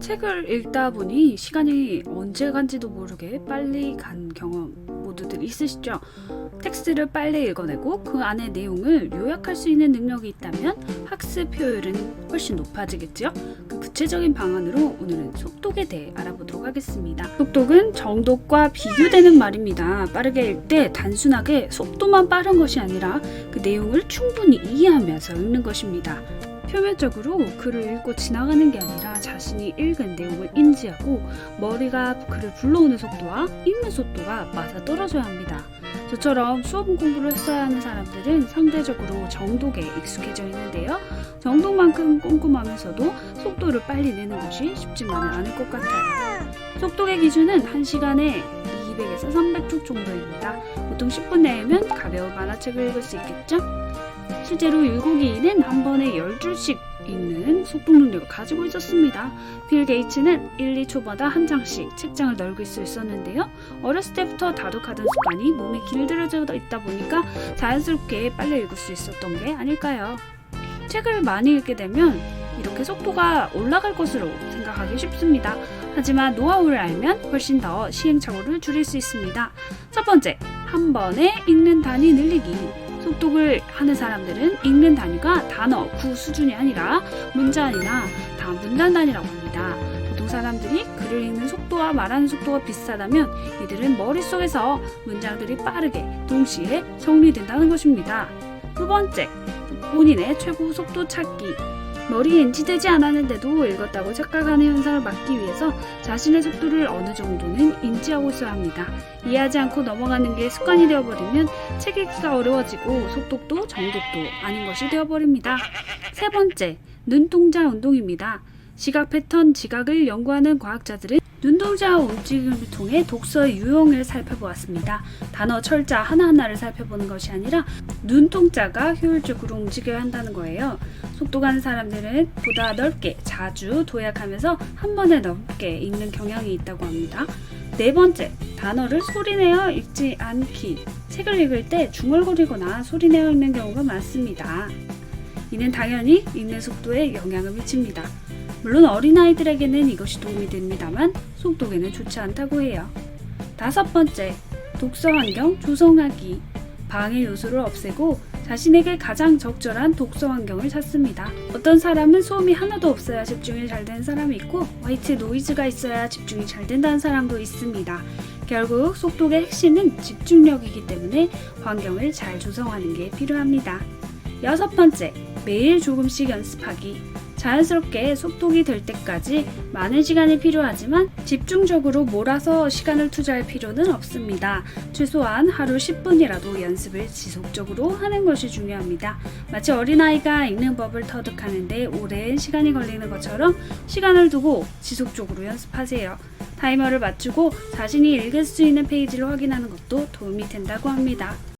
책을 읽다 보니 시간이 언제 간지도 모르게 빨리 간 경험 모두들 있으시죠? 텍스트를 빨리 읽어내고 그 안의 내용을 요약할 수 있는 능력이 있다면 학습 효율은 훨씬 높아지겠죠? 그 구체적인 방안으로 오늘은 속독에 대해 알아보도록 하겠습니다. 속독은 정독과 비교되는 말입니다. 빠르게 읽 때 단순하게 속도만 빠른 것이 아니라 그 내용을 충분히 이해하면서 읽는 것입니다. 표면적으로 글을 읽고 지나가는 게 아니라 자신이 읽은 내용을 인지하고 머리가 글을 불러오는 속도와 읽는 속도가 맞아 떨어져야 합니다. 저처럼 수업 공부를 했어야 하는 사람들은 상대적으로 정독에 익숙해져 있는데요. 정독만큼 꼼꼼하면서도 속도를 빨리 내는 것이 쉽지만은 않을 것 같아요. 속독의 기준은 1시간에 200에서 300쪽 정도입니다. 보통 10분 내면 가벼운 만화책을 읽을 수 있겠죠? 실제로 율곡이는 한 번에 10줄씩 읽는 속독 능력을 가지고 있었습니다. 빌 게이츠는 1, 2초마다 한 장씩 책장을 있을 수 있었는데요. 어렸을 때부터 다독하던 습관이 몸에 길들여져 있다 보니까 자연스럽게 빨리 읽을 수 있었던 게 아닐까요? 책을 많이 읽게 되면 이렇게 속도가 올라갈 것으로 생각하기 쉽습니다. 하지만 노하우를 알면 훨씬 더 시행착오를 줄일 수 있습니다. 첫 번째, 한 번에 읽는 단위 늘리기. 속독을 하는 사람들은 읽는 단위가 단어, 구 수준이 아니라 문단이나 다 문단 단위라고 합니다. 보통 사람들이 글을 읽는 속도와 말하는 속도가 비슷하다면 이들은 머릿속에서 문장들이 빠르게 동시에 정리된다는 것입니다. 두 번째, 본인의 최고 속도 찾기. 머리에 인지되지 않았는데도 읽었다고 착각하는 현상을 막기 위해서 자신의 속도를 어느 정도는 인지하고 있어야 합니다. 이해하지 않고 넘어가는 게 습관이 되어버리면 책 읽기가 어려워지고 속독도 정독도 아닌 것이 되어버립니다. 세 번째, 눈동자 운동입니다. 시각 패턴 지각을 연구하는 과학자들은 눈동자 움직임을 통해 독서의 유형을 살펴보았습니다. 단어 철자 하나하나를 살펴보는 것이 아니라 눈동자가 효율적으로 움직여야 한다는 거예요. 속독하는 사람들은 보다 넓게 자주 도약하면서 한 번에 넘게 읽는 경향이 있다고 합니다. 네 번째, 단어를 소리내어 읽지 않기. 책을 읽을 때 중얼거리거나 소리내어 읽는 경우가 많습니다. 이는 당연히 읽는 속도에 영향을 미칩니다. 물론 어린아이들에게는 이것이 도움이 됩니다만 속독에는 좋지 않다고 해요. 다섯 번째, 독서 환경 조성하기. 방해 요소를 없애고 자신에게 가장 적절한 독서 환경을 찾습니다. 어떤 사람은 소음이 하나도 없어야 집중이 잘 되는 사람이 있고 화이트 노이즈가 있어야 집중이 잘 된다는 사람도 있습니다. 결국 속독의 핵심은 집중력이기 때문에 환경을 잘 조성하는 게 필요합니다. 여섯 번째, 매일 조금씩 연습하기. 자연스럽게 속독이 될 때까지 많은 시간이 필요하지만 집중적으로 몰아서 시간을 투자할 필요는 없습니다. 최소한 하루 10분이라도 연습을 지속적으로 하는 것이 중요합니다. 마치 어린아이가 읽는 법을 터득하는데 오랜 시간이 걸리는 것처럼 시간을 두고 지속적으로 연습하세요. 타이머를 맞추고 자신이 읽을 수 있는 페이지를 확인하는 것도 도움이 된다고 합니다.